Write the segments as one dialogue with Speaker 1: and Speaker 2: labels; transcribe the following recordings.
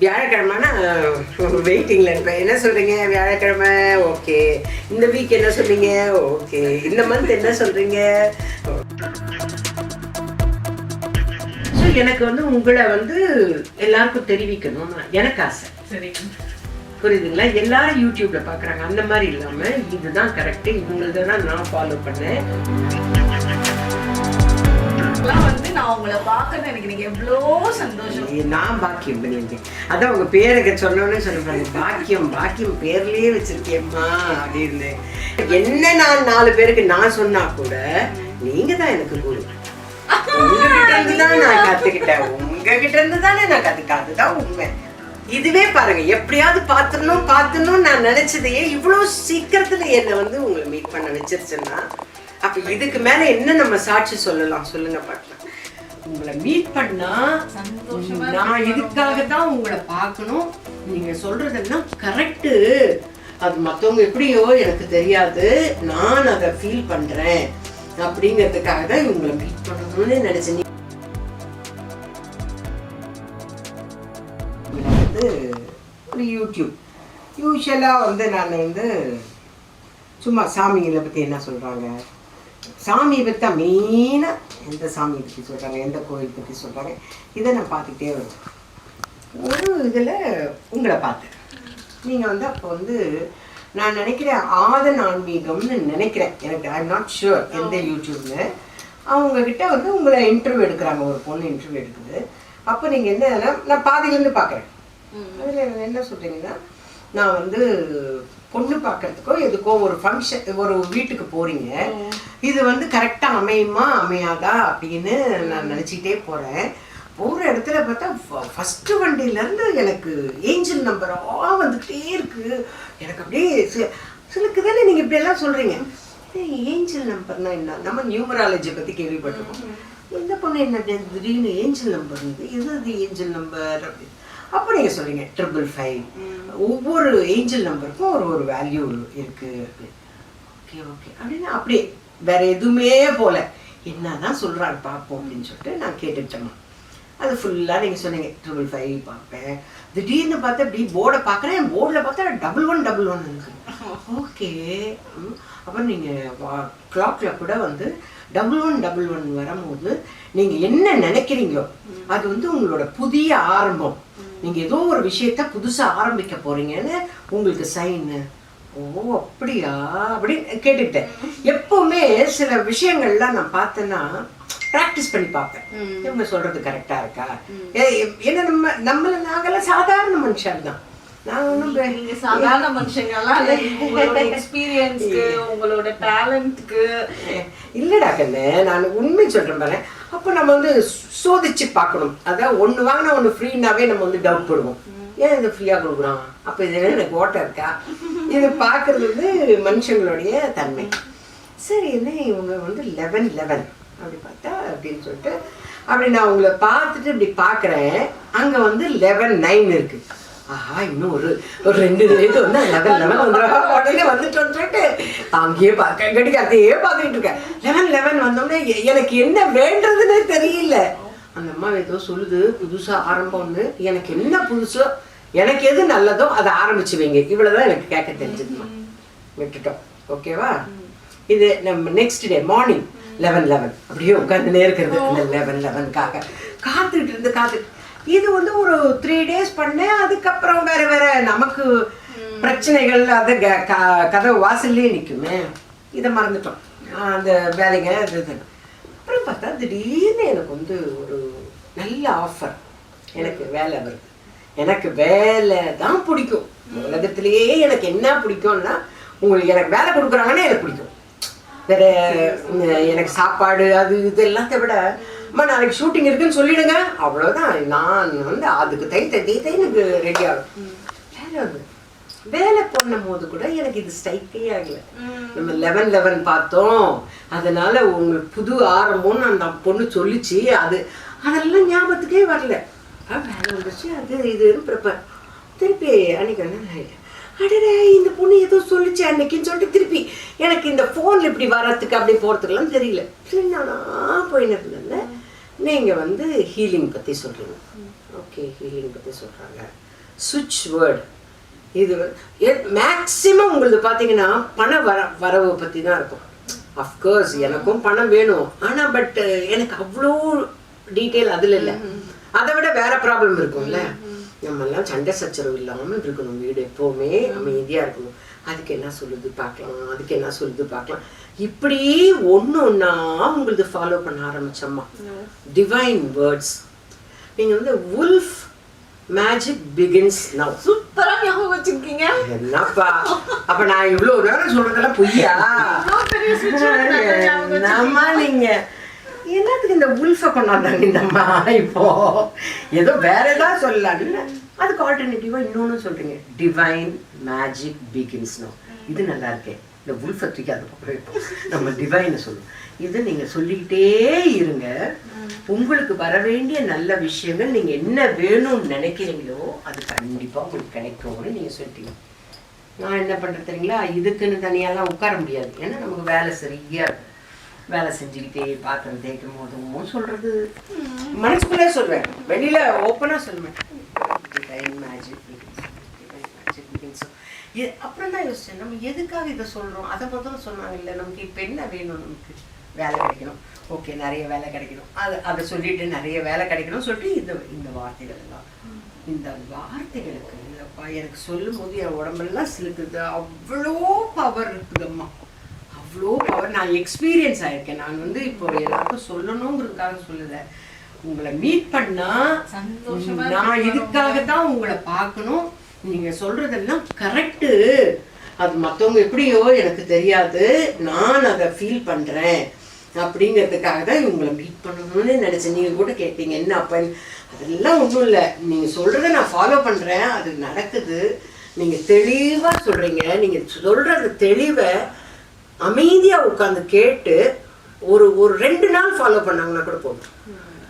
Speaker 1: வியாழக்கிழமைனா வெயிட்டிங்கில் இருப்பேன் என்ன சொல்கிறீங்க வியாழக்கிழமை? ஓகே இந்த வீக் என்ன சொல்றீங்க ஓகே இந்த மந்த் என்ன சொல்கிறீங்க ஸோ எனக்கு வந்து உங்களை வந்து எல்லாருக்கும் தெரிவிக்கணும்னு எனக்கு ஆசை.
Speaker 2: சரி
Speaker 1: புரியுதுங்களா? எல்லாரும் யூடியூப்ல பார்க்குறாங்க அந்த மாதிரி இல்லாமல் இதுதான் கரெக்டு இவங்களத தான் நான் ஃபாலோ பண்ணேன்.
Speaker 2: இப்பெல்லாம் வந்து நான் உங்களை பார்க்கறது எனக்கு இன்னைக்கு எவ்வளோ சந்தோஷம்.
Speaker 1: நான் பாக்கியம் பண்ணியிருக்கேன் அதான் உங்க பேருக்கு சொன்னோன்னே சொல்லுவாங்க பாக்கியம் பாக்கியம் பேர்லயே வச்சிருக்கேம்மா அப்படின்னு. என்ன நான் நாலு பேருக்கு நான் சொன்னா கூட நீங்க தான் எனக்கு குரு. உங்ககிட்ட இருந்து தான் நான் கத்துக்கிட்டேன். உங்ககிட்ட இருந்து தானே நான் கத்துக்கிட்டேன். அதுதான் உண்மை. இதுவே பாருங்க எப்படியாவது பார்த்துடணும் பார்த்துடணும் நான் நினைச்சதையே இவ்வளவு சீக்கிரத்துல என்னை வந்து உங்களை மீட் பண்ண வச்சிருச்சுன்னா அப்ப இதுக்கு மேல என்ன நம்ம சாட்சி சொல்லலாம்? சொல்லுங்க பார்க்கலாம் உங்களை மீட் பண்ணா
Speaker 2: சந்தோஷமா
Speaker 1: நான் இதுக்காக தான் உங்களை பார்க்கணும். நீங்க சொல்றதெல்லாம் கரெக்டு அது மத்தவங்க எப்படியோ எனக்கு தெரியாது. நான் அதை ஃபீல் பண்றேன். அப்படிங்கிறதுக்காக தான் உங்களை மீட் பண்ணணும்னு நினைச்சேன் வந்து ஒரு யூடியூப் யூஸ்வலாக வந்து நான் வந்து சும்மா சாமிகளை பற்றி என்ன சொல்கிறாங்க சாமியை பற்றி மெயினாக எந்த சாமியை பற்றி சொல்கிறாங்க எந்த கோயில் பற்றி சொல்கிறாங்க இதை நான் பார்த்துக்கிட்டே வருவேன். ஒரு இதில் உங்களை பார்த்தேன் நீங்கள் வந்து அப்போ வந்து நான் நினைக்கிறேன் ஆதன் ஆன்மீகம்னு நினைக்கிறேன். எனக்கு ஐ நாட் ஷுர் எந்த யூடியூப்னு அவங்க கிட்ட வந்து உங்களை இன்டர்வியூ எடுக்கிறாங்க. ஒரு பொண்ணு இன்டர்வியூ எடுக்குது. அப்போ நீங்கள் என்ன நான் பாதியிலேருந்து பார்க்குறேன். அதில் என்ன சொல்கிறீங்கன்னா நான் வந்து பொண்ணு பார்க்கறதுக்கோ எதுக்கோ ஒரு ஃபங்க்ஷன் ஒரு வீட்டுக்கு போறீங்க. இது வந்து கரெக்டாக அமையுமா அமையாதா அப்படின்னு நான் நினச்சிக்கிட்டே போகிறேன் போகிற இடத்துல பார்த்தா ஃபஸ்ட்டு வண்டியிலேருந்து எனக்கு ஏஞ்சல் நம்பராக வந்துக்கிட்டே இருக்கு. எனக்கு அப்படியே சி- சிலருக்கு தானே நீங்கள் இப்படியெல்லாம் சொல்கிறீங்க ஏஞ்சல் நம்பர்னா என்ன? நம்ம நியூமராலஜி பற்றி கேள்விப்பட்டிருக்கோம். இந்த பொண்ணு என்ன திடீர்னு ஏஞ்சல் நம்பர் இருந்து எது அது ஏஞ்சல் நம்பர் அப்படி அப்போ நீங்கள் சொல்றீங்க ட்ரிபிள் ஃபைவ் ஒவ்வொரு ஏஞ்சல் நம்பருக்கும் ஒரு ஒரு வேல்யூ இருக்கு. ஓகே ஓகே அப்படின்னு அப்படியே வேற எதுவுமே போல. என்னதான் சொல்றாரு பார்ப்போம் அப்படின்னு சொல்லிட்டு நான் கேட்டுட்டேம்மா அது ஃபுல்லாக நீங்கள் சொன்னீங்க ட்ரிபிள் ஃபைவ் பார்ப்பேன். திடீர்னு பார்த்தா இப்படி போர்டை பார்க்குறேன் போர்டில் பார்த்தா டபுள் ஒன் டபுள் ஒன் இருக்கு. ஓகே அப்புறம் நீங்கள் கிளாக்கில் கூட வந்து டபுள் ஒன் டபுள் ஒன் வரும்போது நீங்கள் என்ன நினைக்கிறீங்களோ அது வந்து உங்களோட புதிய ஆரம்பம். நீங்கள் ஏதோ ஒரு விஷயத்த புதுசாக ஆரம்பிக்க போறீங்கன்னு உங்களுக்கு சைனு ஓ அப்படியா? அப்படின்னு கேட்டுக்கிட்டேன். எப்பவுமே சில விஷயங்கள்லாம் நான் பார்த்தேன்னா ப்ராக்டிஸ் பண்ணி பார்ப்பேன். இவங்க சொல்றது கரெக்டா இருக்கா? ஏன்னா நம்ம நம்மள நாங்கெல்லாம் சாதாரண மனுஷன் தான். நான் ஒன்றும்
Speaker 2: நீங்க சாதாரண மனுஷங்கெல்லாம். உங்களோட எக்ஸ்பீரியன்ஸ்க்கு உங்களோட டேலண்ட்க்கு
Speaker 1: இல்லடா கண்ணு நான் உண்மை சொல்றேன் பாரு. அப்போ நம்ம வந்து சோதிச்சு பார்க்கணும். அதான் ஒன்று வாங்கினா ஒன்று ஃப்ரீனாவே நம்ம வந்து டவுட் போடுவோம். ஏன் இது ஃப்ரீயாக கொடுக்குறான்? அப்போ இது என்ன எனக்கு ஓட்டம் இருக்கா? இது பார்க்கறது வந்து மனுஷங்களுடைய தன்மை. சரி என்ன இவங்க வந்து லெவன் லெவன் அப்படி பார்த்தா அப்படின்னு சொல்லிட்டு அப்படி நான் உங்களை பார்த்துட்டு இப்படி பார்க்குறேன். அங்கே வந்து லெவன் நைன் இருக்கு. ஆஹா இன்னும் ஒரு ஒரு ரெண்டு ரேட்டு வந்து லெவன் லெவன் வந்துடும் உடனே வந்துட்டோன்னு சொல்லிட்டு அங்கேயே பார்க்க கடிக்க அதையே பார்த்துக்கிட்டு இருக்கேன் லெவன் லெவன் வந்தோடனே எனக்கு என்ன வேண்டதுன்னே தெரியல அந்த அம்மா ஏதோ சொல்லுது புதுசா ஆரம்பம்னு எனக்கு என்ன புதுசோ எனக்கு எது நல்லதோ அதை ஆரம்பிச்சு வைங்க இவ்வளவுதான் எனக்கு கேட்க தெரிஞ்சதுமா விட்டுட்டோம் ஓகேவா இது நம்ம next day morning eleven eleven அப்படியே உட்காந்துனே இருக்கிறது அந்த லெவன் லெவனுக்காக காத்துக்கிட்டு இருந்து காத்து இது வந்து ஒரு த்ரீ டேஸ் பண்ணேன். அதுக்கப்புறம் வேற வேற நமக்கு பிரச்சனைகள் அது க- க- கதவு வாசல்லே நிற்குமே இதை மறந்துட்டோம். அந்த வேலைங்க இது. அப்புறம் பார்த்தா திடீர்னு எனக்கு வந்து ஒரு நல்ல ஆஃபர் எனக்கு வேலை வருது. எனக்கு வேலை தான் பிடிக்கும். உலகத்திலேயே எனக்கு என்ன பிடிக்கும்னா உங்களுக்கு எனக்கு வேலை கொடுக்குறாங்கன்னா எனக்கு பிடிக்கும். வேற எனக்கு சாப்பாடு அது இது எல்லாத்த விட அம்மா நாளைக்கு ஷூட்டிங் இருக்குன்னு சொல்லிடுங்க. அவ்வளவுதான். நான் வந்து அதுக்கு தை தை தை எனக்கு ரெடி ஆகும். ஒண்ணு. வேலை பண்ணும் போது கூட எனக்கு இது ஸ்ட்ரைக்கே ஆகல. நம்ம லெவன் லெவன் பார்த்தோம். அதனால உங்களுக்கு புது ஆரம்பம்னு அந்த பொண்ணு சொல்லிச்சு. அது அதெல்லாம் ஞாபகத்துக்கே வரல. வேலை வந்துச்சு அது இதுன்னு ப்ரிப்பேர் திருப்பி அன்னைக்கு அடடே இந்த பொண்ணு ஏதோ சொல்லிச்சு அன்னைக்குன்னு சொல்லிட்டு திருப்பி எனக்கு இந்த ஃபோனில் இப்படி வர்றதுக்கு அப்படி போகிறதுக்கெல்லாம் தெரியல. சரி நானா போயின்னு இருந்தேன் நீங்கள் வந்து ஹீலிங் பற்றி சொல்கிறீங்க ஓகே ஹீலிங் பற்றி சொல்கிறாங்க சுவிட்ச் வேர்டு இது மேக்ஸிமம் உங்களுக்கு பார்த்தீங்கன்னா பண வர வரவு பற்றி தான் இருக்கும். அஃப்கோர்ஸ் எனக்கும் பணம் வேணும். ஆனால் பட் எனக்கு அவ்வளோ டீட்டெயில் அதில் இல்லை. அதை விட வேற ப்ராப்ளம் இருக்கும்ல. நம்ம எல்லாம் சண்டை சச்சரவு இல்லாமல் இருக்கணும். வீடு எப்போவுமே அமைதியாக இருக்கணும். அதுக்கு என்ன சொல்லுது பார்க்கலாம் அதுக்கு என்ன சொல்லுது பார்க்கலாம். இப்படி ஒன்று ஒன்றா உங்களுக்கு ஃபாலோ பண்ண ஆரம்பிச்சோம்மா. டிவைன் வேர்ட்ஸ் நீங்கள் வந்து உல்ஃப் மேஜிக் பிகின்ஸ் நவ்
Speaker 2: சூப்பரா ஞாபகம் வச்சிருக்கீங்க.
Speaker 1: என்னப்பா? அப்ப நான் இவ்வளவு நேரம் சொல்றதெல்லாம் பொய்யா?
Speaker 2: இவ்வளோ
Speaker 1: என்னம்மா நீங்க? என்னத்துக்கு இந்த உல்ஃபை கொண்டாந்தாங்க இந்த அம்மா இப்போ? ஏதோ வேற ஏதாவது சொல்லலாம் அதுக்கு ஆல்டர்னேட்டிவாக இன்னொன்று சொல்கிறீங்க டிவைன் மேஜிக் பிகின்ஸ்னோ இது நல்லா இருக்கேன் இந்த உல்ஃபை தூக்கி அது பக்கம் நம்ம டிவைனை சொல்லுவோம். இது நீங்கள் சொல்லிக்கிட்டே இருங்க. உங்களுக்கு வர வேண்டிய நல்ல விஷயங்கள் நீங்கள் என்ன வேணும்னு நினைக்கிறீங்களோ அது கண்டிப்பாக உங்களுக்கு கிடைக்கும்னு நீங்கள் சொல்லிட்டீங்க. நான் என்ன பண்ணுறது தெரியுங்களா? இதுக்குன்னு தனியாலாம் உட்கார முடியாது. ஏன்னா நமக்கு வேலை சரியாக வேலை செஞ்சுக்கிட்டே பாத்திரம் தேய்க்கும் போதும் சொல்கிறது மனசுக்குள்ளே சொல்வேன். வெளியில ஓப்பனாக சொல்லுவேன் டிவைன் மேஜிக் அப்புறம் தான் யோசிச்சேன் நம்ம எதுக்காக இதை சொல்றோம்? அதை முதல்ல சொன்னாங்க இல்லை நமக்கு இப்போ என்ன வேணும்? நமக்கு வேலை கிடைக்கணும். ஓகே நிறைய வேலை கிடைக்கணும். அது அதை சொல்லிட்டு நிறைய வேலை கிடைக்கணும் சொல்லிட்டு இந்த இந்த வார்த்தைகள் தான் இந்த வார்த்தைகளுக்கு இல்லைப்பா எனக்கு சொல்லும் போது என் உடம்பெல்லாம் சிலுக்குது. அவ்வளோ பவர் இருக்குதம்மா. அவ்வளோ பவர் நான் எக்ஸ்பீரியன்ஸ் ஆயிருக்கேன். நான் வந்து இப்போ எல்லாருக்கும் சொல்லணுங்கிறதுக்காக சொல்லலை. உங்களை மீட் பண்ணா நான். இதுக்காக தான் உங்களை பார்க்கணும். நீங்க சொல்றதெல்லாம் கரெக்டு அது மற்றவங்க எப்படியோ எனக்கு தெரியாது. நான் அதை ஃபீல் பண்றேன். அப்படிங்கிறதுக்காக தான் உங்களை மீட் பண்ணணும்னு நினைச்சேன். நீங்க கூட கேட்டீங்க என்ன அப்ப அதெல்லாம் ஒன்றும் இல்லை. நீங்க சொல்றதை நான் ஃபாலோ பண்றேன். அது நடக்குது. நீங்க தெளிவா சொல்றீங்க. நீங்க சொல்றது தெளிவை அமைதியா உட்காந்து கேட்டு ஒரு ஒரு ரெண்டு நாள் ஃபாலோ பண்ணாங்கன்னா கூட போதும்.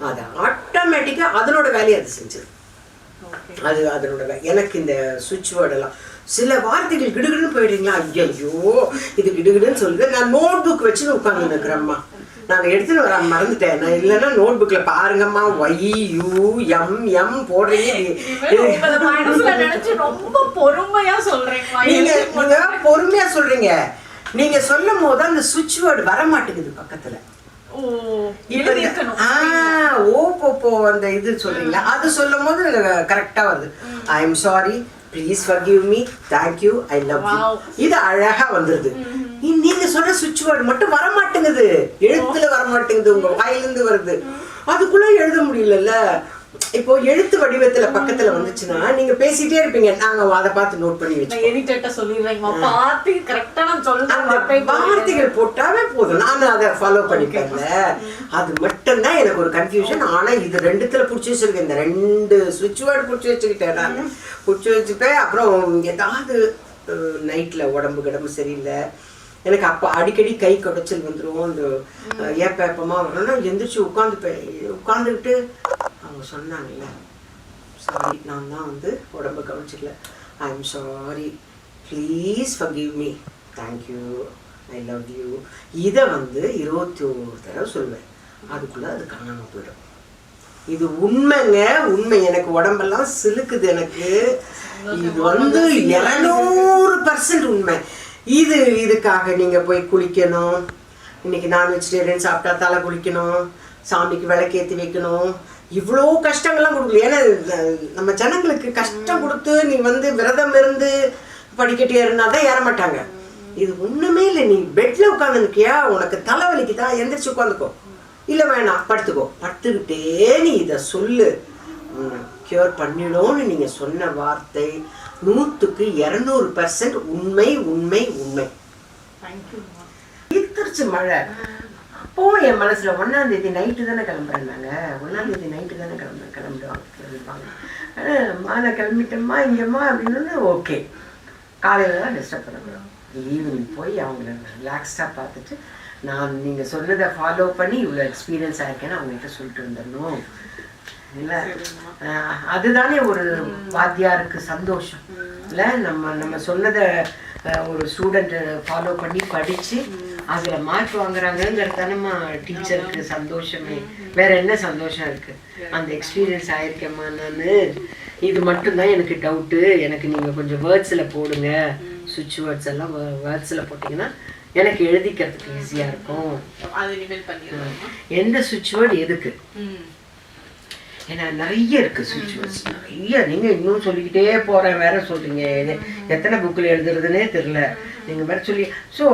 Speaker 1: அது ஆட்டோமேட்டிக்கா அதனோட வேலையை அது செஞ்சது. அது அதனோட எனக்கு இந்த சுவிட்ச் வேர்டெல்லாம் சில வார்த்தைகள் கிடுகிடுன்னு போயிடுறீங்களா? ஐயோ இது கிடுகிடுன்னு சொல்லுது நான் நோட் புக் வச்சு உட்காந்து இருக்கிறேம்மா நான் எடுத்துட்டு வர மறந்துட்டேன். நான் இல்லைன்னா நோட் புக்ல பாருங்கம்மா ஒய் யூ எம் எம் போடுறீங்க.
Speaker 2: ரொம்ப பொறுமையா சொல்றீங்க
Speaker 1: நீங்க நீங்க பொறுமையா சொல்றீங்க? நீங்க சொல்லும் போது அந்த சுவிட்ச் வேர்டு வர மாட்டேங்குது பக்கத்துல ஆ, ஓ போ போ அந்த இது சொல்றீங்களா? அது சொல்லும் போது கரெக்டா வருது. I am sorry please forgive me thank you I love you. இது அழகா வந்துருது. நீங்க சொல்ற சுவிட்ச் வேர்டு மட்டும் வர மாட்டேங்குது எழுத்துல வர மாட்டேங்குது உங்க வாயிலிருந்து வருது. அதுக்குள்ள எழுத முடியலல்ல. இப்போ எழுத்து வடிவத்துல பக்கத்துல வந்துச்சுன்னா நீங்க பேசிட்டே இருப்பீங்க. நாங்க அதை பார்த்து நோட் பண்ணி வச்சோம்
Speaker 2: நான் எடிட்டர்ட்ட சொல்லிடுறேங்க பார்த்து கரெக்டா நான் சொல்ற
Speaker 1: அந்த
Speaker 2: வார்த்தை
Speaker 1: வார்த்தைகள் போட்டாவே போதும். நான் அதை ஃபாலோ பண்ணிப்பேன்ல. அது மட்டும்தான் எனக்கு ஒரு கன்ஃபியூஷன் ஆனா இது ரெண்டுத்துல பிடிச்சி வச்சிருக்கேன். இந்த ரெண்டு சுவிட்ச் வேர்டு பிடிச்சி வச்சுக்கிட்டேன் நான். பிடிச்சி வச்சுப்பேன் அப்புறம் ஏதாவது நைட்ல உடம்பு கிடம்பு சரியில்லை. எனக்கு அப்போ அடிக்கடி கை குடைச்சல் வந்துடும் அந்த ஏப்ப ஏப்பமா வரணும்னா எந்திரிச்சு உட்காந்து உட்காந்துக்கிட்டு அவங்க சொன்னாங்கல்ல. சாரி நான் தான் வந்து உடம்ப கவனிச்சிக்கல. I am sorry please forgive me thank you I love you இதை வந்து இருபத்தி ஒரு தடவை சொல்லுவேன். அதுக்குள்ளே அது காணாமல் போயிடும். இது உண்மைங்க. உண்மை. எனக்கு உடம்பெல்லாம் சிலுக்குது எனக்கு. இது வந்து இரநூறு பர்சன்ட் உண்மை. இது இதுக்காக நீங்க போய் குளிக்கணும். இன்னைக்கு நான் வெஜிடேரியன் சாப்பிட்டா தலை குளிக்கணும். சாமிக்கு விளக்கேற்றி வைக்கணும். இவ்வளோ கஷ்டங்கள்லாம் கொடுக்கல ஏன்னா நம்ம ஜனங்களுக்கு கஷ்டம் கொடுத்து நீ வந்து விரதம் இருந்து படிக்கட்டு ஏறினா தான் ஏற மாட்டாங்க. இது ஒண்ணுமே இல்லை. நீ பெட்ல உட்காந்துருக்கியா உனக்கு தலை வலிக்குதா எந்திரிச்சு உட்காந்துக்கோ. இல்ல வேணாம். படுத்துக்கோ. படுத்துக்கிட்டே நீ இதை சொல்லு. கியூர் பண்ணிடும்னு நீங்க சொன்ன வார்த்தை நூற்றுக்கு இரநூறு பர்சன்ட் உண்மை உண்மை உண்மை. தீர்த்துருச்சு மழை. அப்போவும் என் மனசுல ஒன்னாம் தேதி நைட்டு தானே கிளம்புறேன் நாங்க ஒன்னாம் தேதி நைட்டு தானே கிளம்புறேன் கிளம்பிடுவாங்க. கிளம்பிடுவாங்க ஆஹ், அம்மா நான் கிளம்பிட்டேம்மா இங்கம்மா அப்படின்னு ஓகே காலையில தான் டிஸ்டர்ப் பண்ண ஈவினிங் போய் அவங்கள ரிலாக்ஸ்டாக பார்த்துட்டு நான் நீங்க சொன்னதை ஃபாலோ பண்ணி இவ்வளோ எக்ஸ்பீரியன்ஸ் ஆயிருக்கேன்னு அவங்ககிட்ட சொல்லிட்டு வந்துடணும் இல்லை? அதுதானே ஒரு வாத்தியாருக்கு சந்தோஷம். இல்லை நம்ம நம்ம சொன்னதை ஒரு ஸ்டூடெண்ட் ஃபாலோ பண்ணி படிச்சு அதுல மார்க் வாங்குறாங்கிறது தானேம்மா டீச்சருக்கு சந்தோஷமே. வேற என்ன சந்தோஷம் இருக்கு? அந்த எக்ஸ்பீரியன்ஸ் ஆயிருக்கேம்மா நான். இது மட்டும்தான் எனக்கு டவுட்டு எனக்கு நீங்கள் கொஞ்சம் வேர்ட்ஸில் போடுங்க. சுவிட்ச் வேர்ட்ஸ் எல்லாம் வேர்ட்ஸில் போட்டிங்கன்னா எனக்கு எழுதிக்கிறதுக்கு ஈஸியாக இருக்கும். எந்த சுவிட்ச் வேர்டு எதுக்கு? ஏன்னா நிறைய இருக்கு சுவிட்ச் வேர்ட்ஸ் நிறைய. நீங்கள் இன்னும் சொல்லிக்கிட்டே போகிறேன் வேற சொல்கிறீங்க எத்தனை புக்கில் எழுதுறதுனே தெரில நீங்கள் வேற சொல்லி ஸோ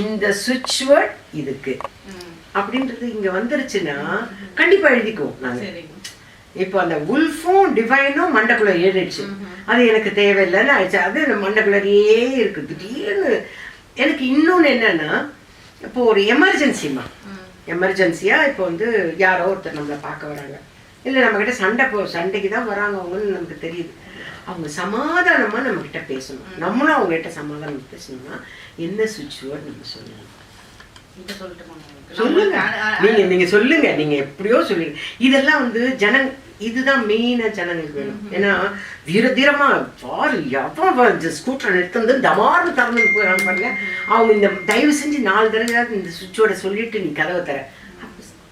Speaker 1: இந்த சுவிட்ச் வேர்ட் இதுக்கு. அப்படின்றது இங்கே வந்துருச்சுன்னா கண்டிப்பாக எழுதிக்குவோம் நாங்கள் இப்போ அந்த உல்ஃபும் டிவைனும் மண்டக்குள்ள ஏறிடுச்சு. அது எனக்கு தேவையில்லைன்னு ஆயிடுச்சு. அது மண்டக்குள்ளரையே இருக்கு. திடீர்னு எனக்கு இன்னொன்று என்னன்னா இப்போ ஒரு எமர்ஜென்சிமா எமர்ஜென்சியா இப்போ வந்து யாரோ ஒருத்தர் நம்மளை பார்க்க வராங்க. இல்லை நம்மக்கிட்ட சண்டை போ சண்டைக்கு தான் வராங்க அவங்கன்னு நமக்கு தெரியுது. அவங்க சமாதானமாக நம்மக்கிட்ட பேசணும். நம்மளும் அவங்ககிட்ட சமாதானம் பேசணும்னா என்ன சுவிட்ச் வேர்ட் நம்ம சொல்லணும்? சொல்லுங்க. நீங்க நீங்க சொல்லுங்க. நீங்க எப்படியோ சொல்லுங்க. இதெல்லாம் வந்து ஜனங் இதுதான் மெயினா ஜனங்களுக்கு வேணும். ஏன்னா தீர தீரமா பாரு எவன் ஸ்கூட்டரை நிறுத்தந்து டமார்னு திறந்து போயிடறாங்க பாருங்க. அவங்க இந்த தயவு செஞ்சு நாலு தடவையாவது இந்த சுவிட்சோட சொல்லிட்டு நீ கதவை தர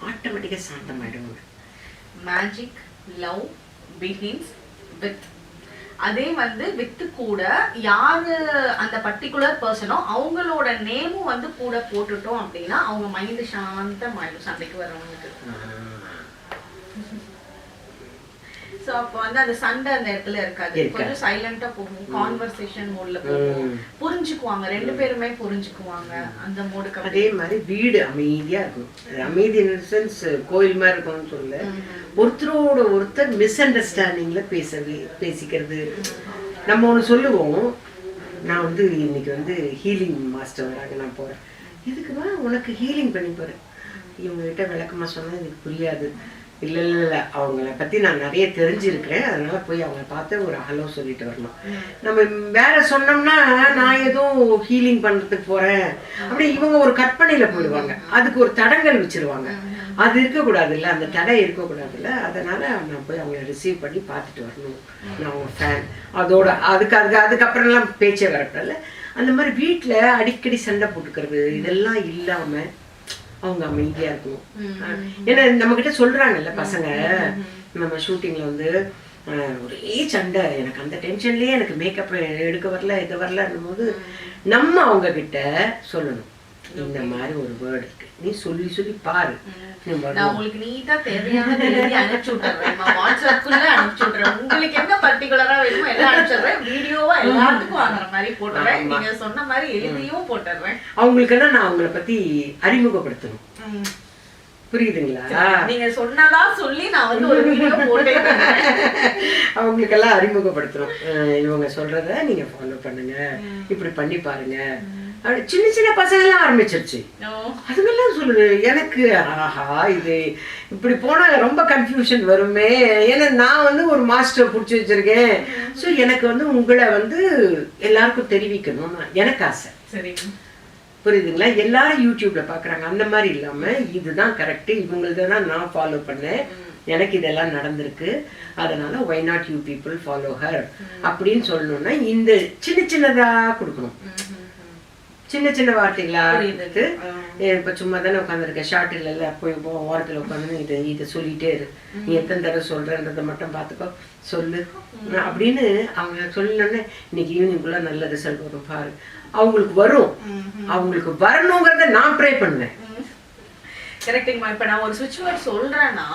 Speaker 1: ஆட்டோமேட்டிக்கா சாந்தமாயிடுவாங்க.
Speaker 2: மேஜிக் லவ் பிகின்ஸ் வித் அதே வந்து வித்து கூட யாரு அந்த பர்டிகுலர் பர்சனோ அவங்களோட நேமும் வந்து கூட போட்டுட்டோம் அப்படின்னா அவங்க மைண்ட் சாந்தமாயிடும் சண்டைக்கு வரவங்களுக்கு சோ அப்ப வந்து அந்த சண்டை அந்த இடத்துல இருக்காது. கொஞ்சம் சைலண்டா போகும். கான்வர்சேஷன் மோட்ல போகும். புரிஞ்சுக்குவாங்க. ரெண்டு பேருமே புரிஞ்சுக்குவாங்க. அந்த மோடுக்கு
Speaker 1: அதே மாதிரி வீடு அமைதியா இருக்கும். அமைதி இன் சென்ஸ் கோயில் மாதிரி இருக்கும்னு சொல்ல ஒருத்தரோட ஒருத்தர் மிஸ் அண்டர்ஸ்டாண்டிங்ல பேசவே பேசிக்கிறது. நம்ம ஒன்று சொல்லுவோம். நான் வந்து இன்னைக்கு வந்து ஹீலிங் மாஸ்டர் வராங்க நான் போறேன். இதுக்குமா உனக்கு ஹீலிங் பண்ணி போறேன்? இவங்க கிட்ட விளக்கமா சொன்னா எனக்கு புரியாது. இல்ல இல்ல இல்ல. அவங்கள பத்தி நான் நிறைய தெரிஞ்சிருக்கிறேன். அதனால போய் அவங்கள பார்த்து ஒரு ஹலோ சொல்லிட்டு வரணும். நம்ம வேற சொன்னோம்னா நான் ஏதோ ஹீலிங் பண்றதுக்கு போறேன். அப்படி இவங்க ஒரு கற்பனையில போயிடுவாங்க. அதுக்கு ஒரு தடங்கள் வச்சிருவாங்க. அது இருக்கக்கூடாதுல்ல. அந்த தடை இருக்கக்கூடாதுல்ல. அதனால நான் போய் அவங்கள ரிசீவ் பண்ணி பார்த்துட்டு வரணும். நான் அவங்க ஃபேன் அதோட அதுக்கு அதுக்கு அதுக்கப்புறம்லாம் பேச்சே வரக்கூடாதுல்ல அந்த மாதிரி வீட்டில் அடிக்கடி சண்டை போட்டுக்கிறது இதெல்லாம் இல்லாம அவங்க அமைதியா இருக்கணும். ஏன்னா நம்ம கிட்ட சொல்றாங்கல்ல பசங்க. நம்ம ஷூட்டிங்ல வந்து ஒரே சண்டை. எனக்கு அந்த டென்ஷன்லயே எனக்கு மேக்கப் எடுக்க வரல இது வரலன்னும் போது நம்ம அவங்க கிட்ட சொல்லணும். இந்த மாதிரி ஒரு வேர்டு இருக்கு. நீ சொல்லி சொல்லி பாரு.
Speaker 2: நான் உங்களுக்கு நீட்டா தேவையானது எழுதி அனுப்பிச்சு விட்டுறேன். வாட்ஸ்அப்புக்குள்ள அனுப்பிச்சு விட்டுறேன். உங்களுக்கு என்ன பர்டிகுலரா வேணுமோ எல்லாம் அனுப்பிச்சிடுறேன் வீடியோவா எல்லாத்துக்கும் வாங்குற மாதிரி போட்டுறேன். நீங்க சொன்ன மாதிரி எழுதியும் போட்டுறேன்.
Speaker 1: அவங்களுக்கெல்லாம் நான் அவங்கள பத்தி அறிமுகப்படுத்தணும். புரியுதுங்களா?
Speaker 2: நீங்க சொன்னதா சொல்லி நான் வந்து ஒரு வீடியோ போட்டேன்
Speaker 1: அவங்களுக்கெல்லாம் அறிமுகப்படுத்தணும். இவங்க சொல்றத நீங்க ஃபாலோ பண்ணுங்க. இப்படி பண்ணி பாருங்க. அப்படி சின்ன சின்ன பசங்க எல்லாம் ஆரம்பிச்சிருச்சு அதுங்கெல்லாம் சொல்லுது எனக்கு ஆஹா இது இப்படி போனா ரொம்ப கன்ஃபியூஷன் வருமே. ஏன்னா நான் வந்து ஒரு மாஸ்டர் பிடிச்சி வச்சிருக்கேன். ஸோ எனக்கு வந்து உங்களை வந்து எல்லாருக்கும் தெரிவிக்கணும் எனக்கு ஆசை.
Speaker 2: சரி.
Speaker 1: புரியுதுங்களா? எல்லாரும் யூடியூப்ல பாக்குறாங்க. அந்த மாதிரி இல்லாம இதுதான் கரெக்ட் இவங்களத தான் நான் ஃபாலோ பண்ணேன். எனக்கு இதெல்லாம் நடந்திருக்கு. அதனால why not you people follow her அப்படின்னு சொல்லணும்னா இந்த சின்ன சின்னதா கொடுக்கணும். சின்ன சின்ன வார்த்தைகளா எடுத்து இப்ப சும்மா தானே உட்காந்துருக்க ஷார்ட் இல்லைல்ல போய் போ ஓரத்துல உட்காந்து இதை இதை சொல்லிட்டே இரு. நீ எத்தனை தடவை சொல்றன்றதை மட்டும் பார்த்துக்கோ. சொல்லு. அப்படின்னு அவங்க சொல்லணுன்னே இன்னைக்கு ஈவினிங்குள்ள நல்ல ரிசல்ட் வரும் பாரு. அவங்களுக்கு வரும். அவங்களுக்கு வரணுங்கிறத நான் ப்ரே பண்ணுவேன்.
Speaker 2: கரெக்டுங்கம்மா இப்ப நான் ஒரு சுவிட்ச் வேர்ட் சொல்றேன்னா.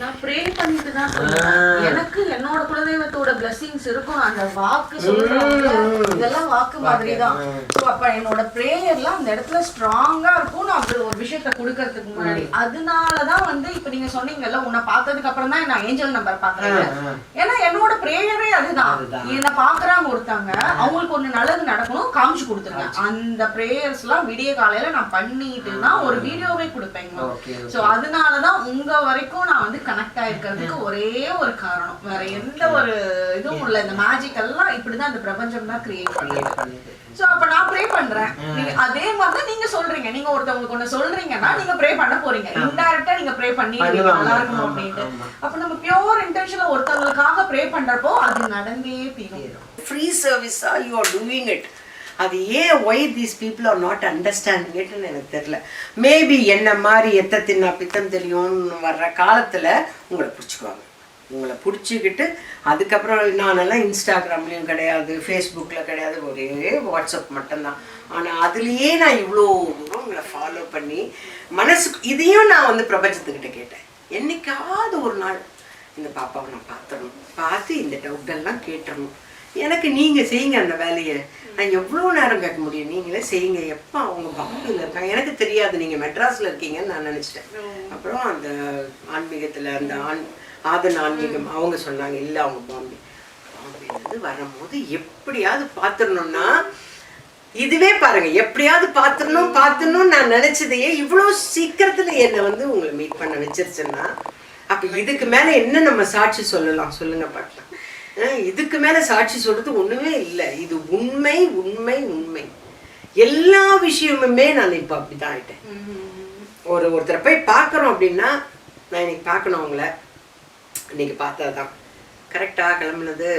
Speaker 2: நான் ப்ரே பண்ணிட்டு தான் சொல்றேன். எனக்கு என்னோட குலதெய்வத்தோட பிளெஸிங்ஸ் இருக்கும். அந்த வாக்கு சொல்றாங்க இதெல்லாம் வாக்கு மாதிரி தான் ஸோ அப்ப என்னோட ப்ரேயர்லாம் அந்த இடத்துல ஸ்ட்ராங்கா இருக்கும். நான் அப்படி ஒரு விஷயத்த கொடுக்கறதுக்கு முன்னாடி. அதனாலதான் வந்து இப்ப நீங்க சொன்னீங்கல்ல உன்னை பார்த்ததுக்கு அப்புறம் தான் நான் ஏஞ்சல் நம்பர் பாக்குறேன் ஏன்னா என்னோட ப்ரேயரே அதுதான். என்ன பாக்குறாங்க ஒருத்தவங்க. அவங்களுக்கு ஒண்ணு நல்லது நடக்கணும் காமிச்சு கொடுத்துருங்க. அந்த ப்ரேயர்ஸ் எல்லாம் விடிய காலையில நான் பண்ணிட்டு தான் ஒரு வீடியோவே கொடுப்பேங்க
Speaker 1: ஓகே
Speaker 2: சோ அதனாலதான் உங்க வரைக்கும் நான் வந்து கனெக்ட் ஆயிருக்கிறதுக்கு ஒரே ஒரு காரணம். வேற எந்த ஒரு இதுவும் இல்ல. இந்த மேஜிக் எல்லாம் இப்படிதான் இந்த பிரபஞ்சம் தான் கிரியேட் பண்ணுது. சோ அப்ப நான் ப்ரே பண்றேன். அதே மாதிரி தான் நீங்க சொல்றீங்க. நீங்க ஒருத்தவங்களுக்கு ஒண்ணு சொல்றீங்கன்னா நீங்க ப்ரே பண்ண போறீங்க. இன்டைரக்டா நீங்க ப்ரே
Speaker 1: பண்ணுவாங்க.
Speaker 2: நல்லா இருக்கணும் அப்படின்ட்டு. அப்ப நம்ம பியோர் இன்டென்ஷன்ல ஒருத்தவங்களுக்காக ப்ரே பண்றப்போ அது நடந்தே தீரும்
Speaker 1: ஃப்ரீ சர்வீஸா யூ ஆர் டூயிங் இட் அது ஏன் why these people are not understanding இட்னு எனக்கு தெரியல. மேபி என்ன மாதிரி எத்த தின்னா பித்தம் தெரியும்னு வர்ற காலத்தில் உங்களை பிடிச்சிக்குவாங்க. உங்களை பிடிச்சிக்கிட்டு அதுக்கப்புறம் நானெல்லாம் இன்ஸ்டாகிராம்லேயும் கிடையாது ஃபேஸ்புக்கில் கிடையாது ஒரே வாட்ஸ்அப் மட்டும்தான். ஆனால் அதுலேயே நான் இவ்வளோ உங்களை ஃபாலோ பண்ணி மனசுக்கு இதையும் நான் வந்து பிரபஞ்சத்துக்கிட்ட கேட்டேன். என்னைக்காவது ஒரு நாள் இந்த பாப்பாவை நான் பார்த்துடணும். பார்த்து இந்த டவுட்டெல்லாம் கேட்டுடணும். எனக்கு நீங்கள் செய்யுங்க அந்த வேலையை. நான் எவ்வளோ நேரம் கேட்க முடியும்? நீங்களே செய்யுங்க. எப்போ அவங்க பாம்பேயில் இருக்காங்க? எனக்கு தெரியாது. நீங்கள் மெட்ராஸில் இருக்கீங்கன்னு நான் நினச்சிட்டேன். அப்புறம் அந்த ஆன்மீகத்தில் அந்த ஆண் ஆதன் ஆன்மீகம் அவங்க சொன்னாங்க இல்லை அவங்க பாம்பே. பாம்பேலேருந்து வரும்போது எப்படியாவது பார்த்துடணும்னா இதுவே பாருங்க எப்படியாவது பார்த்துடணும் பார்த்துடணும் நான் நினைச்சதையே இவ்வளோ சீக்கிரத்துல என்னை வந்து உங்களை மீட் பண்ண வச்சிருச்சுன்னா அப்ப இதுக்கு மேல என்ன நம்ம சாட்சி சொல்லலாம்? சொல்லுங்க அஹ் இதுக்கு மேல சாட்சி சொல்றது ஒண்ணுமே இல்லை. இது உண்மை உண்மை உண்மை. எல்லா விஷயமுமே நான் இப்போ அப்படிதான் ஆயிட்டேன். ஒரு ஒருத்தரை போய் பார்க்குறோம் அப்படின்னா நான் இன்னைக்கு பார்க்கணும் அவங்கள. இன்னைக்கு பார்த்தா தான் கரெக்டாக கிளம்புனது.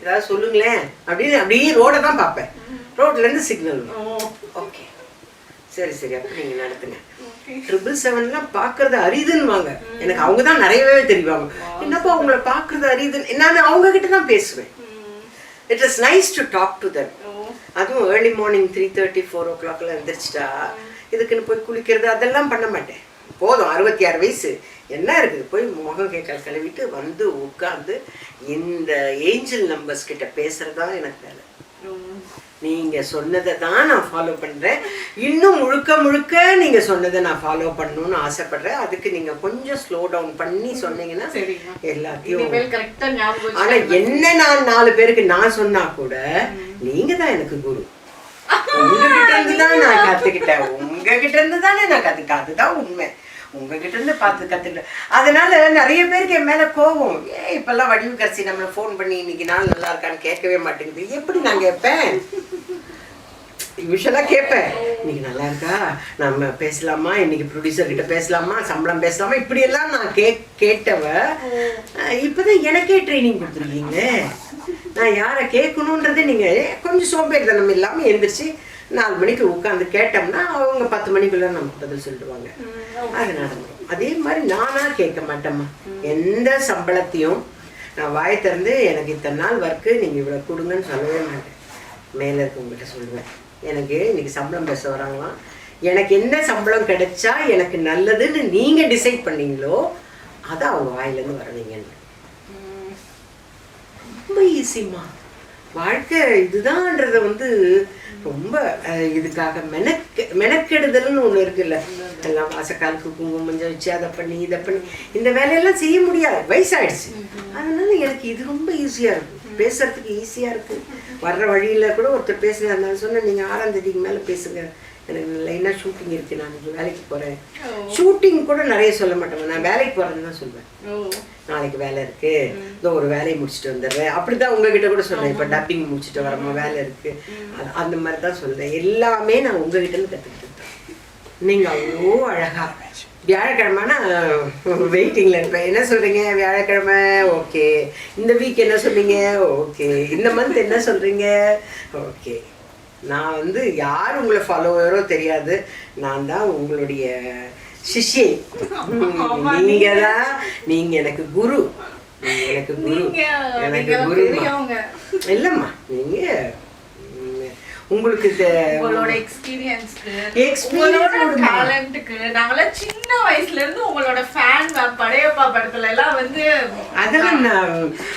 Speaker 1: ஏதாவது சொல்லுங்களேன். அப்படின்னு அப்படியே ரோடை தான் பார்ப்பேன். ரோட்லேருந்து சிக்னல் ஓகே சரி சரி அப்போ நீங்கள் நடத்துங்க. ட்ரிபிள் செவன்லாம் பார்க்கறது அரிதுன்னு வாங்க எனக்கு அவங்க தான் நிறையவே தெரிவாங்க. என்னப்பா அவங்கள பார்க்கறது அரிதுன்னு? நான் அவங்க கிட்ட தான் பேசுவேன். It is nice to talk to them அதுவும் early morning three thirty four ஓ கிளாக்ல எழுந்திரிச்சிட்டா இதுக்குன்னு போய் குளிக்கிறது அதெல்லாம் பண்ண மாட்டேன். போதும் அறுபத்தி ஆறு வயசு. என்ன இருக்குது? போய் முகம் கேட்கல் கழுவிட்டு வந்து உட்காந்து இந்த ஏஞ்சல் நம்பர்ஸ் கிட்ட பேசுறது தான் எனக்கு வேலை. நீங்க சொன்னதை தான் நான் ஃபாலோ பண்றேன். இன்னும் முழுக்க முழுக்க நீங்க சொன்னதை நான் ஃபாலோ பண்ணணும்னு ஆசைப்படுறேன். அதுக்கு நீங்க கொஞ்சம் ஸ்லோ டவுன் பண்ணி சொன்னீங்கன்னா. எல்லாத்தையும் ஆனா என்ன நான் நாலு பேருக்கு நான் சொன்னா கூட நீங்க தான் எனக்கு குரு. உங்ககிட்ட இருந்து தான் நான் கத்துக்கிட்டேன். உங்ககிட்ட இருந்து தானே நான் கத்துக்கிட்டேன். அதுதான் உண்மை. உங்ககிட்ட இருந்து பார்த்து கத்துக்கிட்டேன். அதனால நிறைய பேருக்கு என் மேல கோவம். ஏன் இப்போல்லாம் வடிவு கரிசி நம்மளை ஃபோன் பண்ணி இன்னைக்கு நாள் நல்லா இருக்கான்னு கேட்கவே மாட்டேங்குது. எப்படி நான் கேட்பேன்? யூஸ்வலாக கேட்பேன். இன்னைக்கு நல்லா இருக்கா? நம்ம பேசலாமா? இன்னைக்கு ப்ரொடியூசர் கிட்ட பேசலாமா? சம்பளம் பேசலாமா? இப்படியெல்லாம் நான் கே கேட்டவ இப்போதான் எனக்கே ட்ரைனிங் கொடுத்துருக்கீங்க நான் யாரை கேட்கணுன்றதே நீங்க கொஞ்சம் சோம்பேறித்தனம் இல்லாமல் எந்திரிச்சு நாலு மணிக்கு உட்காந்து கேட்டோம்னா அவங்க பத்து மணிக்குள்ள நமக்கு பதில் சொல்லிடுவாங்க அது நடந்துடும் அதே மாதிரி நானா கேட்க மாட்டேம்மா. எந்த சம்பளத்தையும் நான் வாய் திறந்து எனக்கு இத்தனை நாள் ஒர்க்கு நீங்கள் இவ்வளோ கொடுங்கன்னு சொல்லவே மாட்டேன். மேலே இருக்கவங்ககிட்ட சொல்லுவேன். எனக்கு இன்னைக்கு சம்பளம் பேச வராங்களாம். எனக்கு என்ன சம்பளம் கிடைச்சா எனக்கு நல்லதுன்னு நீங்கள் டிசைட் பண்ணீங்களோ அதை அவங்க வாயிலேருந்து வரவீங்கன்னு ரொம்ப ஈஸிம்மா வாழ்க்கை இதுதான்றத வந்து ரொம்ப இதுக்காக மெனக்க மெனக்கெடுதல்னு ஒன்று இருக்குல்ல. எல்லாம் வாசக்காலுக்கு குங்குமம் மஞ்சள் வச்சு அதை பண்ணி இதை பண்ணி. இந்த வேலையெல்லாம் செய்ய முடியாது. வயசாயிடுச்சு. அதனால எனக்கு இது ரொம்ப ஈஸியாக இருக்கும் பேசுறதுக்கு ஈஸியாக இருக்குது வர்ற வழியில் கூட ஒருத்தர் பேசுகிறாங்க நான் சொன்னேன் நீங்கள் ஆறாம் தேதிக்கு மேலே பேசுங்க. எனக்கு லைனாக ஷூட்டிங் இருக்கு நான் வேலைக்கு போகிறேன் ஷூட்டிங் கூட நிறைய சொல்ல மாட்டேன். நான் வேலைக்கு போகிறேன்னு தான் சொல்வேன். நாளைக்கு வேலை இருக்கு. இதோ ஒரு வேலையை முடிச்சுட்டு வந்துடுறேன். அப்படிதான் உங்ககிட்ட கூட சொன்னேன் இப்போ டப்பிங் முடிச்சுட்டு வரமா வேலை இருக்கு. அது- அந்த மாதிரி தான் சொல்றேன். எல்லாமே நான் உங்ககிட்ட இருந்து கற்றுக்கிட்டேன் நீங்க அவ்வளோ அழகா வியாழக்கிழமைனா வெயிட்டிங்ல இருப்பேன். என்ன சொல்றீங்க? வியாழக்கிழமை ஓகே இந்த வீக் என்ன சொன்னீங்க? ஓகே இந்த மந்த் என்ன சொல்றீங்க? ஓகே நான் வந்து யார் உங்களை ஃபாலோவரோ தெரியாது. நான் தான் உங்களுடைய சிஷ்யை. நீங்க தான் நீங்க எனக்கு குரு. எனக்கு குரு. எனக்கு குரு. இல்லம்மா நீங்க உங்களுக்கு
Speaker 2: உங்களோட எக்ஸ்பீரியன்ஸ்க்கு நாங்களாம் சின்ன வயசுல இருந்து உங்களோட ஃபேன் படையப்பா படத்துல எல்லாம் வந்து
Speaker 1: அதெல்லாம்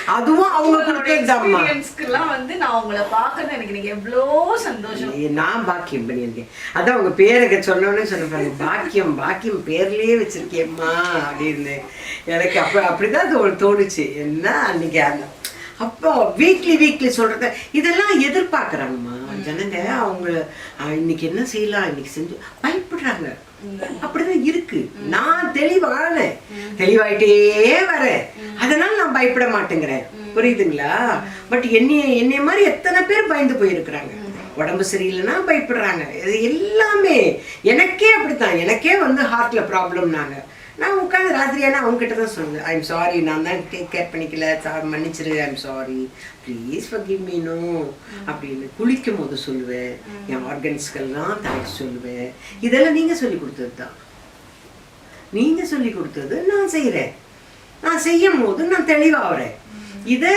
Speaker 1: அதுவும் அவங்க
Speaker 2: எக்ஸ்பீரியன்ஸ்க்குலாம் வந்து நான் உங்களை பார்க்கறது எனக்கு நீங்க எவ்வளோ சந்தோஷம்.
Speaker 1: நான் பாக்கியம் பண்ணியிருக்கேன் அதான் உங்க பேரை சொன்னோன்னே சொன்ன பாக்கியம் பாக்கியம் பேர்லயே வச்சிருக்கேம்மா அப்படின்னு. எனக்கு அப்ப அப்படிதான் தோணுச்சு. என்ன அன்னைக்கு அப்போ வீக்லி வீக்லி சொல்றத இதெல்லாம் எதிர்பார்க்கறாங்கம்மா. ஜனங்க அவங்க அஹ், இன்னைக்கு என்ன செய்யலாம்? இன்னைக்கு செஞ்சு பயப்படுறாங்க. அப்படிதான் இருக்கு. நான் தெளிவான தெளிவாயிட்டே வரேன் அதனால நான் பயப்பட மாட்டேங்கிறேன் புரியுதுங்களா? பட் என்னைய என்னைய மாதிரி எத்தனை பேர் பயந்து போயிருக்கிறாங்க. உடம்பு சரியில்லைன்னா பயப்படுறாங்க. இது எல்லாமே எனக்கே அப்படித்தான். எனக்கே வந்து ஹார்ட்ல ப்ராப்ளம்னாங்க நான் உட்காந்து அவங்க கிட்ட தான் சொன்னேன் ஐம் சாரி நான் தான் டேக் கேர் பண்ணிக்கல. சா- மன்னிச்சிரு. I'm sorry please me no. அப்படின்னு குளிக்கும் போது சொல்லுவேன் என் ஆர்கன்ஸ்கெல்லாம் தலைக்கு சொல்லுவேன். இதெல்லாம் நீங்கள் சொல்லி கொடுத்தது தான். நீங்கள் சொல்லி கொடுத்தது நான் செய்கிறேன் நான் செய்யும் போது நான் தெளிவாகிறேன் இதை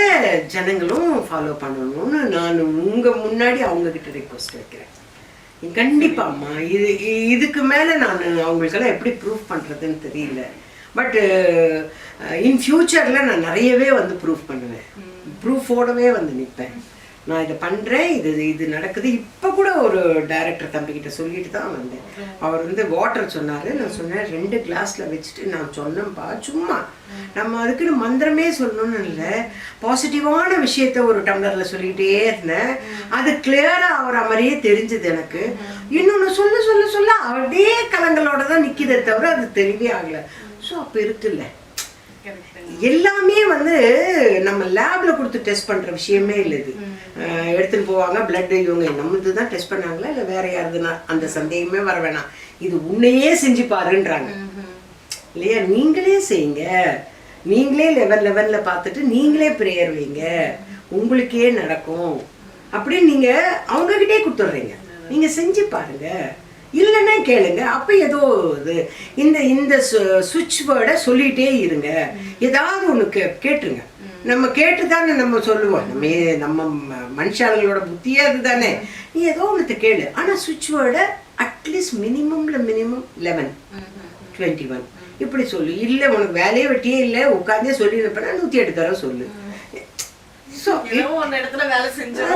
Speaker 1: ஜனங்களும் ஃபாலோ பண்ணணும்னு நான் உங்க முன்னாடி அவங்க கிட்ட ரிக்வஸ்ட் வைக்கிறேன் கண்டிப்பாம்மா இது இதுக்கு மேலே நான் அவங்களுக்கெல்லாம் எப்படி ப்ரூஃப் பண்ணுறதுன்னு தெரியல. பட் இன் ஃப்யூச்சரில் நான் நிறையவே வந்து ப்ரூஃப் பண்ணுவேன். ப்ரூஃபோடவே வந்து நிற்பேன். நான் இதை பண்ணுறேன் இது இது நடக்குது. இப்போ கூட ஒரு டைரக்டர் தம்பிக்கிட்ட சொல்லிட்டு தான் வந்தேன். அவர் வந்து வாட்டர் சொன்னார். நான் சொன்னேன் ரெண்டு கிளாஸில் வச்சுட்டு நான் சொன்னேன்ப்பா சும்மா. நம்ம அதுக்குன்னு மந்திரமே சொல்லணும்னு இல்லை. பாசிட்டிவான விஷயத்த ஒரு டம்ளரில் சொல்லிக்கிட்டே இருந்தேன். அது கிளியராக ஆகிற மாதிரியே தெரிஞ்சது எனக்கு. இன்னொன்று சொல்ல சொல்ல சொல்ல அப்படியே கலங்களோட தான் நிற்கிதே தவிர அது தெரியவே ஆகலை. ஸோ அப்போ இருக்குல்ல எல்லாமே வந்து நம்ம லேப்ல கொடுத்து டெஸ்ட் பண்ற விஷயமே இல்லை இது. எடுத்துட்டு போவாங்க பிளட் இவங்க நம்மளுது தான் டெஸ்ட் பண்ணாங்களா இல்லை வேற யாருதுன்னா? அந்த சந்தேகமே வர வேணாம். இது உன்னையே செஞ்சு பாருன்றாங்க. இல்லையா? நீங்களே செய்யுங்க. நீங்களே லெவல் லெவல்ல பார்த்துட்டு நீங்களே ப்ரேயர் வைங்க. உங்களுக்கே நடக்கும். அப்படின்னு நீங்க அவங்க கிட்டே கொடுத்துட்றீங்க நீங்க செஞ்சு பாருங்க. இல்லைன்னா கேளுங்க. அப்ப ஏதோ இது. இந்த இந்த சுவிட்ச் வேர்டை சொல்லிட்டே இருங்க. ஏதாவது ஒன்று கே கேட்டுருங்க. நம்ம கேட்டு தானே நம்ம சொல்லுவோம். நம்ம நம்ம ம- மனுஷாளங்களோட புத்தியே அதுதானே. நீ ஏதோ ஒன்று கேளு. ஆனால் சுவிட்ச் வேர்டை அட்லீஸ்ட் மினிமம்ல மினிமம் லெவன் டுவெண்ட்டி ஒன் இப்படி சொல்லு. இல்லை உனக்கு வேலையே வெட்டியே இல்லை. உட்காந்தே சொல்லி இருப்பேன்னா நூற்றி எட்டு தடவை சொல்லு. ஸோ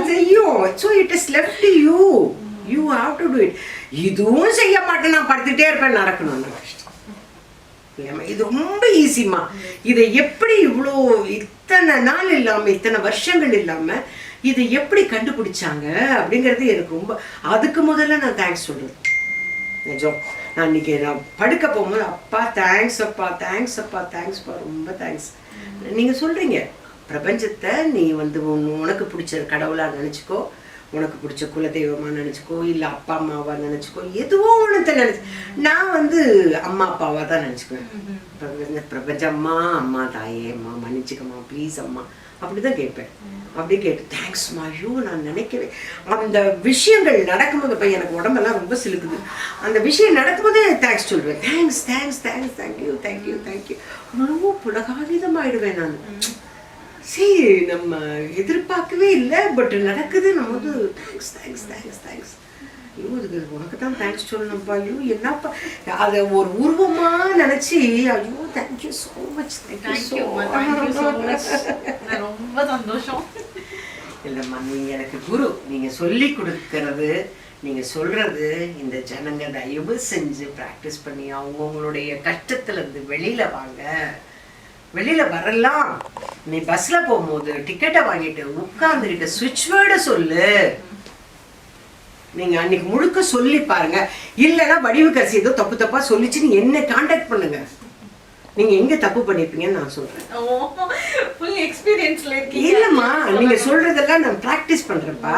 Speaker 1: செய்யும். So it is left you you have to do it இதுவும் செய்ய மாட்டேன். நான் படுத்துட்டே இருப்பேன். நடக்கணும்னு கஷ்டம். இல்லையாம்மா இது ரொம்ப ஈஸிம்மா இதை எப்படி இவ்வளோ இத்தனை நாள் இல்லாமல் இத்தனை வருஷங்கள் இல்லாமல் இதை எப்படி கண்டுபிடிச்சாங்க அப்படிங்கிறது எனக்கு ரொம்ப அதுக்கு முதல்ல நான் தேங்க்ஸ் சொல்கிறேன் நிஜம். நான் இன்னைக்கு நான் படுக்க போகும்போது அப்பா தேங்க்ஸ் அப்பா தேங்க்ஸ் அப்பா தேங்க்ஸ்ப்பா ரொம்ப தேங்க்ஸ் நீங்கள் சொல்கிறீங்க பிரபஞ்சத்தை நீ வந்து உன்- உனக்கு பிடிச்ச கடவுளாக நினச்சிக்கோ. உனக்கு பிடிச்ச குலதெய்வமாக நினச்சிக்கோ இல்லை அப்பா அம்மாவா நினச்சிக்கோ எதுவோ ஒன்றத்தை நினச்சி நான் வந்து அம்மா அப்பாவாக தான் நினச்சிக்குவேன். பிரபஞ்ச பிரபஞ்ச அம்மா தாயே அம்மா மன்னிச்சுக்கம்மா ப்ளீஸ் அம்மா. அப்படி தான் கேட்பேன் அப்படி கேட்டு தேங்க்ஸ்மா ஐயோ நான் நினைக்கவே அந்த விஷயங்கள் நடக்கும்போது இப்போ எனக்கு உடம்பெல்லாம் ரொம்ப சிலுக்குது. அந்த விஷயம் நடக்கும்போதே தேங்க்ஸ் சொல்லுவேன் thanks thanks thanks thank you thank you thank you ரொம்ப புலகாகிதமாயிடுவேன் நான். சரி நம்ம எதிர்பார்க்கவே இல்லை பட் நடக்குது நம்ம வந்து தேங்க்ஸ் தேங்க்ஸ் தேங்க்ஸ் தேங்க்ஸ் ஐயோ இதுக்கு உனக்கு தான் தேங்க்ஸ் சொல்லணும்ப்பா ஐயோ என்னப்பா? அதை ஒரு உருவமா நினச்சி ஐயோ தேங்க்யூ ஸோ மச்
Speaker 2: தேங்க்யூ ரொம்ப சந்தோஷம்.
Speaker 1: இல்லைம்மா நீங்கள் எனக்கு குரு. நீங்கள் சொல்லி கொடுக்கறது நீங்கள் சொல்கிறது இந்த ஜனங்க தயவு செஞ்சு ப்ராக்டிஸ் பண்ணி அவங்கவுங்களுடைய கஷ்டத்துலேருந்து வெளியில் வாங்க. வெளியில் வரலாம். நீ பஸ்ஸில் போகும்போது டிக்கெட்டை வாங்கிட்டு உட்காந்துக்கிட்டு சுவிட்ச் வேர்டை சொல்லு. நீங்கள் அன்னைக்கு முழுக்க சொல்லி பாருங்க. இல்லைன்னா வடிவுக்கரசி ஏதோ தப்பு தப்பாக சொல்லிச்சு நீ என்ன காண்டாக்ட் பண்ணுங்க. நீங்கள் எங்கே தப்பு பண்ணியிருப்பீங்கன்னு நான்
Speaker 2: இருக்கீங்க.
Speaker 1: இல்லைம்மா நீங்கள் சொல்கிறதெல்லாம் நான் ப்ராக்டிஸ் பண்ணுறேன்ப்பா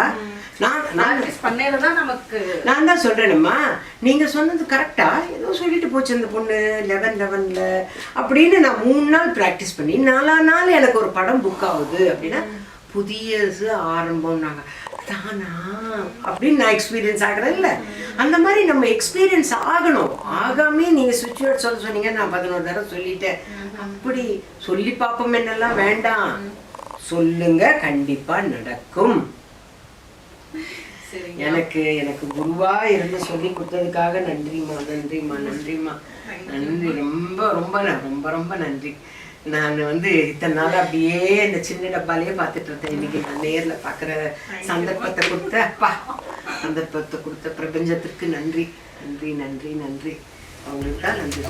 Speaker 1: நான் நான்
Speaker 2: ப்ராக்டிஸ் பண்ணது தான் நமக்கு
Speaker 1: நான் தான் சொல்கிறேனம்மா நீங்கள் சொன்னது கரெக்டாக ஏதோ சொல்லிட்டு போச்சு அந்த பொண்ணு லெவன் லெவனில் அப்படின்னு நான் மூணு நாள் ப்ராக்டிஸ் பண்ணி நாலா நாள் எனக்கு ஒரு படம் புக் ஆகுது அப்படின்னா புதியது ஆரம்பம்னாங்க. தானா? அப்படின்னு நான் எக்ஸ்பீரியன்ஸ் ஆகிறேன் இல்லை. அந்த மாதிரி நம்ம எக்ஸ்பீரியன்ஸ் ஆகணும். ஆகாமே நீங்கள் சுவிட்ச் வேர்ட் சொல்ல சொன்னீங்க நான் பதினோரு தடவை சொல்லிட்டேன். அப்படி சொல்லி பார்ப்போம் என்னெல்லாம் வேண்டாம். சொல்லுங்க கண்டிப்பாக நடக்கும். எனக்கு எனக்கு குருவா இருந்து சொல்லி கொடுத்ததுக்காக நன்றிம்மா நன்றிம்மா நன்றிம்மா. நன்றி ரொம்ப ரொம்ப ரொம்ப ரொம்ப நன்றி. நான் வந்து இத்தனை நாள் அப்படியே இந்த சின்ன டப்பாலேயே பார்த்துட்டு இருந்தேன். இன்னைக்கு நான் நேர்ல பார்க்குற சந்தர்ப்பத்தை கொடுத்த அப்பா சந்தர்ப்பத்தை கொடுத்த பிரபஞ்சத்திற்கு நன்றி. நன்றி நன்றி நன்றி. அவங்களுக்கு தான் நன்றி.